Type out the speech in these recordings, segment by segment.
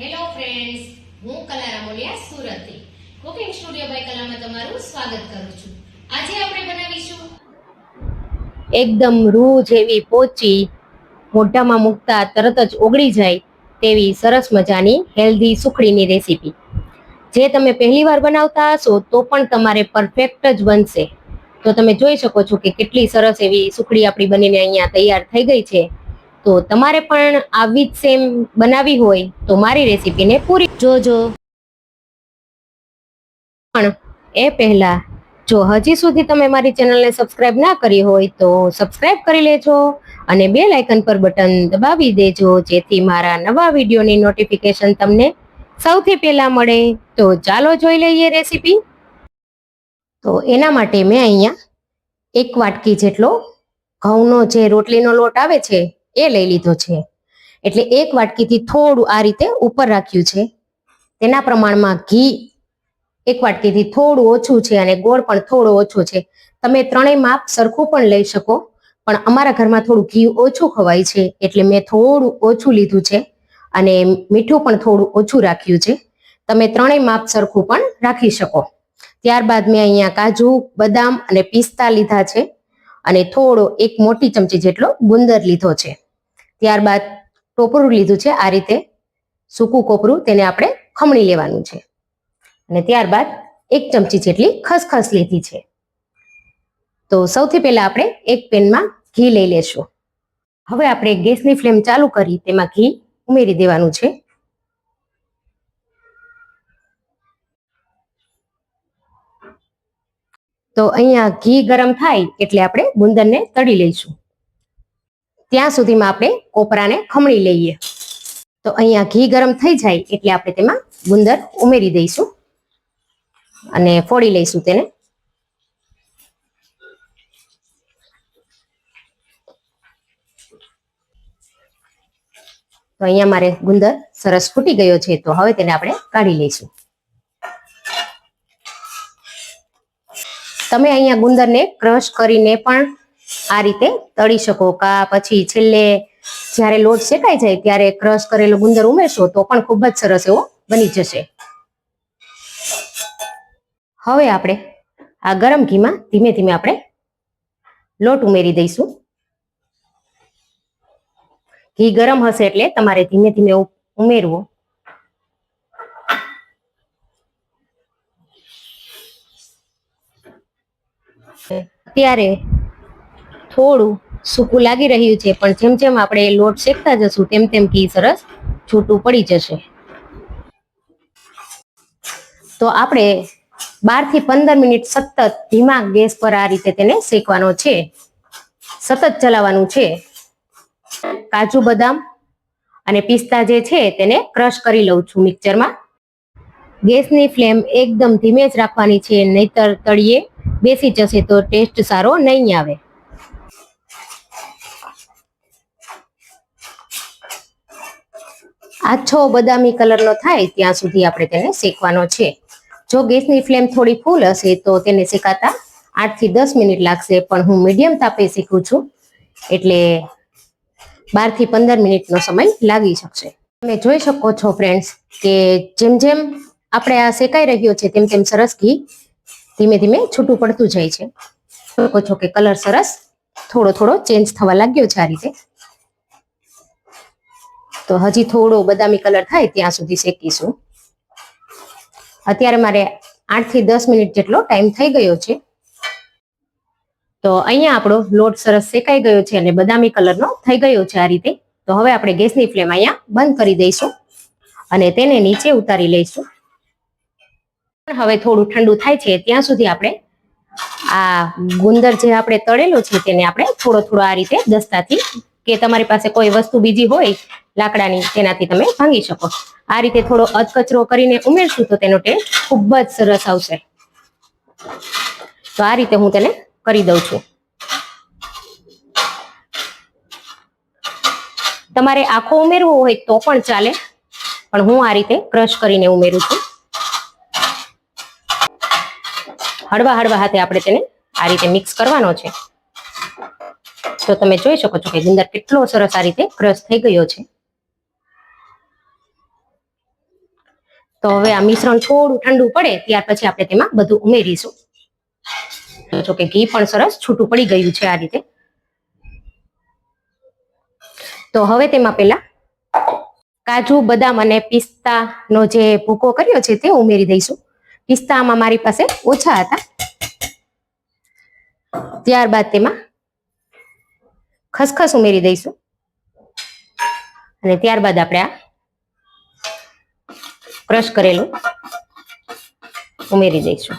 Hello friends હું કલા રામોલિયા સુરતથી કુકિંગ સ્ટુડિયો બાય કલામાં તમારું સ્વાગત કરું છું. આજે આપણે બનાવીશું એકદમ રૂ જેવી પોચી, મોઢામાં મૂકતા તરત જ ઓગળી જાય તેવી સરસ મજાની હેલ્ધી સુખડીની રેસીપી જે તમે પહેલીવાર બનાવતા હશો તો પણ તમારે પરફેક્ટ જ બનશે. તો તમે જોઈ શકો છો કે કેટલી સરસ એવી સુખડી આપણી બનીને અહીંયા તૈયાર થઈ ગઈ છે. તો તમારે પણ આવી જ સેમ બનાવી હોય તો મારી રેસીપીને પૂરી જોજો. પણ એ પહેલા જો હજી સુધી તમે મારી ચેનલને સબસ્ક્રાઇબ ના કરી હોય તો સબસ્ક્રાઇબ કરી લેજો અને બે લાઇકન પર બટન દબાવી દેજો, જેથી મારા નવા વિડીયોની નોટિફિકેશન તમને સૌથી પહેલા મળે. તો ચાલો જોઈ લઈએ રેસીપી તો એના માટે મેં અહીંયા એક વાટકી જેટલો ઘઉંનો જે રોટલીનો લોટ આવે છે એ લઈ લીધો છે. એટલે એક વાટકીથી થોડું આ રીતે ઉપર રાખ્યું છે. તેના પ્રમાણમાં ઘી એક વાટકીથી થોડું ઓછું છે અને ગોળ પણ થોડો ઓછો છે. તમે ત્રણેય માપ સરખું પણ લઈ શકો, પણ અમારા ઘરમાં થોડું ઘી ઓછું ખવાય છે. એટલે મેં થોડું ઓછું લીધું છે અને મીઠું પણ થોડું ઓછું રાખ્યું છે. તમે ત્રણેય માપ સરખું પણ રાખી શકો. ત્યારબાદ મેં અહીંયા કાજુ, બદામ અને પિસ્તા લીધા છે અને થોડો એક મોટી ચમચી જેટલો ગુંદર લીધો છે. ત્યારબાદ ટોપરું લીધું છે આ રીતે સૂકું કોપરું તેને આપણે ખમણી લેવાનું છે. અને ત્યારબાદ એક ચમચી જેટલી ખસખસ લીધી છે. તો સૌથી પહેલા આપણે એક પેનમાં ઘી લઈ લેશું. હવે આપણે ગેસની ફ્લેમ ચાલુ કરી તેમાં ઘી ઉમેરી દેવાનું છે. તો અહીંયા ઘી ગરમ થાય એટલે આપણે ગુંદરને તળી લઈશું. ત્યાં સુધીમાં આપણે કોપરાને ખમણી લઈએ. તો અહીંયા ઘી ગરમ થઈ જાય એટલે આપણે તેમાં ગુંદર ઉમેરી દઈશું. અને ફોડી લઈશું તેને. તો અહીંયા મારે ગુંદર સરસ ફૂટી ગયો છે, તો હવે તેને આપણે કાઢી લઈશું. તમે અહીંયા ગુંદરને ક્રશ કરીને પણ આ રીતે તળી શકો. કા પછી છેલ્લે જ્યારે લોટ શેકાઈ જાય ત્યારે ક્રશ કરેલો ગુંદર ઉમેરશો તો પણ ખૂબ જ સરસ એવો બની જશે. હવે આપણે આ ગરમ ઘીમાં ધીમે ધીમે આપણે લોટ ઉમેરી દઈશું. ઘી ગરમ હશે એટલે તમારે ધીમે ધીમે ઉમેરવો. અત્યારે થોડું સૂકું લાગી રહ્યું છે, પણ જેમ જેમ આપણે લોટ શેકતા જશું, તેમ તેમ ઘી સરસ છૂટું પડી જશે. તો આપણે બારથી પંદર મિનિટ સતત ધીમા ગેસ પર આ રીતે તેને શેકવાનો છે. સતત ચલાવવાનું છે. કાજુ બદામ અને પિસ્તા જે છે, તેને ક્રશ કરી લઉં છું મિક્સરમાં. ગેસની ફ્લેમ એકદમ ધીમે જ રાખવાની છે, નહીતર તળિયે બેસી જશે તો ટેસ્ટ સારો નહીં આવે. આછો બદામી કલરનો થાય ત્યાં સુધી આપણે તેને શેકવાનો છે. જો ગેસની ફ્લેમ થોડી ફૂલ હશે તો તેને શેકાતા આઠથી દસ મિનિટ લાગશે, પણ હું મીડિયમ તાપે શેકું છું, એટલે બારથી પંદર મિનિટનો સમય લાગી શકશે. તમે જોઈ શકો છો ફ્રેન્ડ્સ કે જેમ જેમ આપણે આ શેકાઈ રહ્યો છે, તેમ તેમ સરસ ઘી ધીમે ધીમે છૂટું પડતું જાય છે. શકો છો કે કલર સરસ થોડો થોડો ચેન્જ થવા લાગ્યો છે આ રીતે. તો હજી થોડો બદામી કલર થાય ત્યાં સુધી શેકીશું. અત્યારે મારે આઠથી દસ મિનિટ જેટલો ટાઈમ થઈ ગયો છે. તો અહીંયા આપણો લોટ સરસ શેકાઈ ગયો છે અને બદામી કલરનો થઈ ગયો છે આ રીતે. તો હવે આપણે ગેસની ફ્લેમ અહીંયા બંધ કરી દઈશું અને તેને નીચે ઉતારી લઈશું. હવે થોડું ઠંડુ થાય છે ત્યાં સુધી આપણે આ ગુંદર જે આપણે તળેલો છે તેને આપણે થોડો થોડો આ રીતે દસ્તાથી કે તમારી પાસે કોઈ વસ્તુ બીજી હોય લાકડાની તેનાથી તમે ભાંગી શકો. આ રીતે થોડો અધકચરો કરીને ઉમેરશું તો તેનો ટેસ્ટ ખૂબ જ સરસ આવશે. તો આ રીતે હું તેને કરી દઉં છું. તમારે આખો ઉમેરવો હોય તો પણ ચાલે, પણ હું આ રીતે ક્રશ કરીને ઉમેરું છું. હળવા હળવા હાથે આપણે તેને આ રીતે મિક્સ કરવાનો છે. તો તમે જોઈ શકો છો કે ગુંદર કેટલો સરસ આ રીતે ક્રશ થઈ ગયો છે. તો હવે આ મિશ્રણ થોડું ઠંડુ પડે, ત્યાર પછી આપણે તેમાં બધું ઉમેરીશું. જો કે ઘી પણ સરસ છૂટું પડી ગયું છે આ રીતે. તો હવે તેમાં પેલા કાજુ, બદામ અને પિસ્તાનો જે ભૂકો કર્યો છે તે ઉમેરી દઈશું. પિસ્તામાં મારી પાસે ઓછા હતા. ત્યારબાદ તેમાં ખસખસ ઉમેરી દઈશું. અને ત્યારબાદ આપણે આ ક્રશ કરેલું. ઉમેરી દઈશું.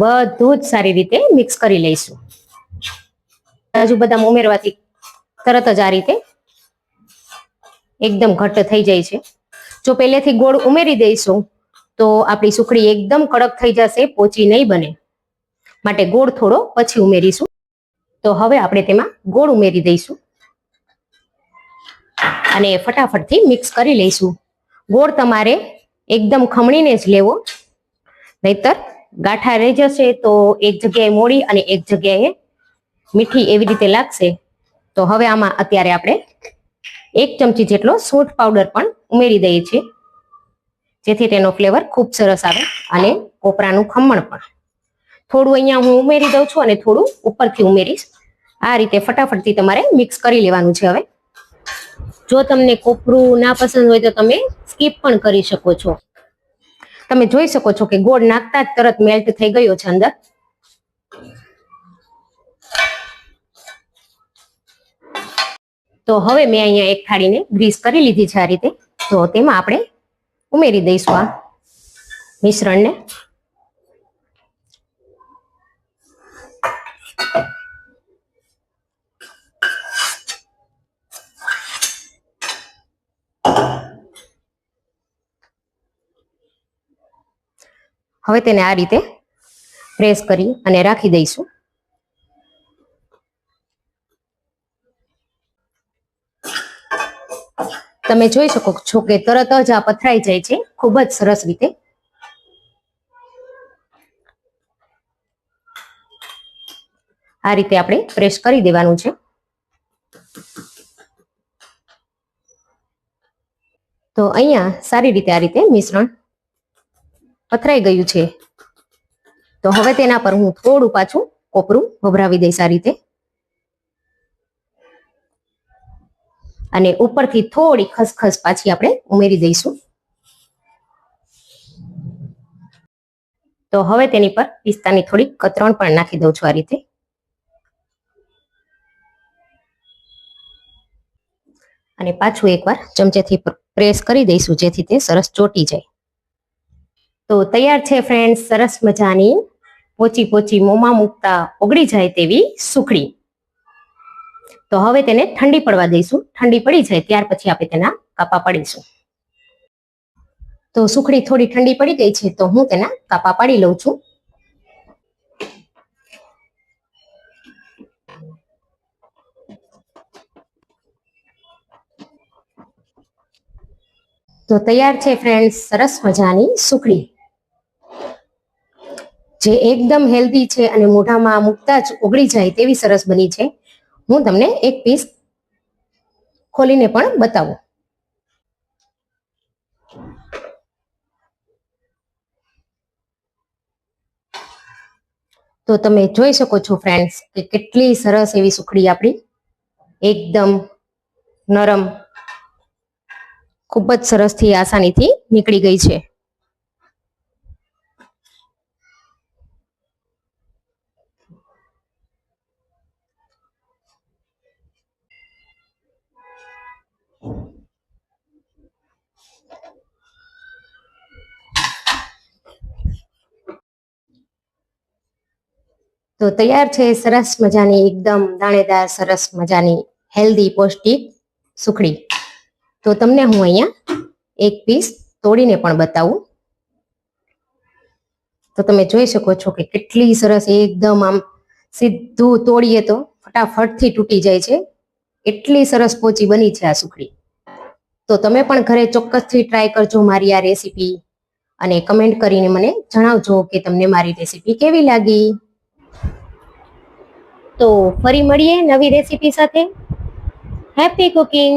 બધું જ સારી રીતે મિક્સ કરી લઈશું. કાજુ બદામ ઉમેરવાથી તરત જ આ રીતે એકદમ ઘટ્ટ થઈ જાય છે. જો પહેલેથી ગોળ ઉમેરી દઈશું, તો આપણી સુખડી એકદમ કડક થઈ જશે, પોચી નહીં બને. માટે ગોળ થોડો પછી ઉમેરીશું. તો હવે આપણે તેમાં ગોળ ઉમેરી દઈશું. અને ફટાફટથી મિક્સ કરી લઈશું. ગોળ તમારે એકદમ ખમણીને જ લેવો. નહીતર ગાંઠા રહી જશે તો એક જગ્યાએ મોડી અને એક જગ્યાએ મીઠી એવી રીતે લાગશે. તો હવે આમાં અત્યારે આપણે એક ચમચી જેટલો સૂંઠ પાવડર પણ ઉમેરી દઈએ છીએ. જેથી તેનો ફ્લેવર ખૂબ સરસ આવે અને કોપરાનું ખમણ પણ. થોડું અહીંયા હું ઉમેરી દઉં છું અને થોડું ઉપરથી ઉમેરીશ. આ રીતે ફટાફટથી તમારે મિક્સ કરી લેવાનું છે હવે. જો તમને કોપરું ના પસંદ હોય તો તમે સ્કીપ પણ કરી શકો છો. તમે જોઈ શકો છો કે ગોળ નાખતા જ તરત મેલ્ટ થઈ ગયો છે અંદર. તો હવે મેં અહીંયા એક થાળીને ગ્રીસ કરી લીધી છે આ રીતે. તો તેમાં આપણે ઉમેરી દઈશું આ મિશ્રણને. હવે તેને આ રીતે પ્રેસ કરી અને રાખી દઈશું. તમે જોઈ શકો છો કે તરત જ આ પથરાઈ જાય છે, ખૂબ જ સરસ રીતે. આ રીતે આપણે પ્રેસ કરી દેવાનું છે. તો અહીંયા સારી રીતે આ રીતે મિશ્રણ પથરાઈ ગયું છે. તો હવે તેના પર હું થોડું પાછું કોપરું ભભરાવી દઈશ આ રીતે. અને ઉપરથી થોડી ખસખસ પાછી આપણે ઉમેરી દઈશું. તો હવે તેની પર પિસ્તાની થોડી કતરણ પણ નાખી દઉં છું આ રીતે. અને પાછું એકવાર ચમચેથી પ્રેસ કરી દઈશું જેથી તે સરસ ચોટી જાય. તો તૈયાર છે ફ્રેન્ડ સરસ મજાની પોચી પોચી મોંમાં મૂકતા ઓગળી જાય તેવી સુખડી. તો હવે તેને ઠંડી પડવા દઈશું. ઠંડી પડી જાય ત્યાર પછી આપણે તેના કાપા પાડીશું. તો સુખડી થોડી ઠંડી પડી ગઈ છે તો હું તેના કાપા પાડી લઉં છું. તો તૈયાર છે ફ્રેન્ડ સરસ મજાની સુખડી. જે એકદમ હેલ્ધી છે અને મોઢામાં મૂકતા જ ઓગળી જાય તેવી સરસ બની છે. હું તમને એક પીસ ખોલીને પણ બતાવું. તો તમે જોઈ શકો છો ફ્રેન્ડ્સ કે કેટલી સરસ એવી સુખડી આપણી. એકદમ નરમ, ખૂબ જ સરસથી આસાનીથી નીકળી ગઈ છે. તો તૈયાર છે સરસ મજાની, એકદમ દાણેદાર, સરસ મજાની હેલ્ધી પૌષ્ટિક સુખડી. તો તમને હું અહીંયા એક પીસ તોડીને પણ બતાવું. તો તમે જોઈ શકો છો કે કેટલી સરસ, એકદમ આમ સીધું તોડીએ તો ફટાફટથી તૂટી જાય છે. એટલી સરસ પોચી બની છે આ સુખડી. તો તમે પણ ઘરે ચોક્કસથી ટ્રાય કરજો મારી આ રેસીપી અને કમેન્ટ કરીને મને જણાવજો કે તમને મારી રેસીપી કેવી લાગી. તો ફરી મળીએ નવી રેસીપી સાથે. Happy cooking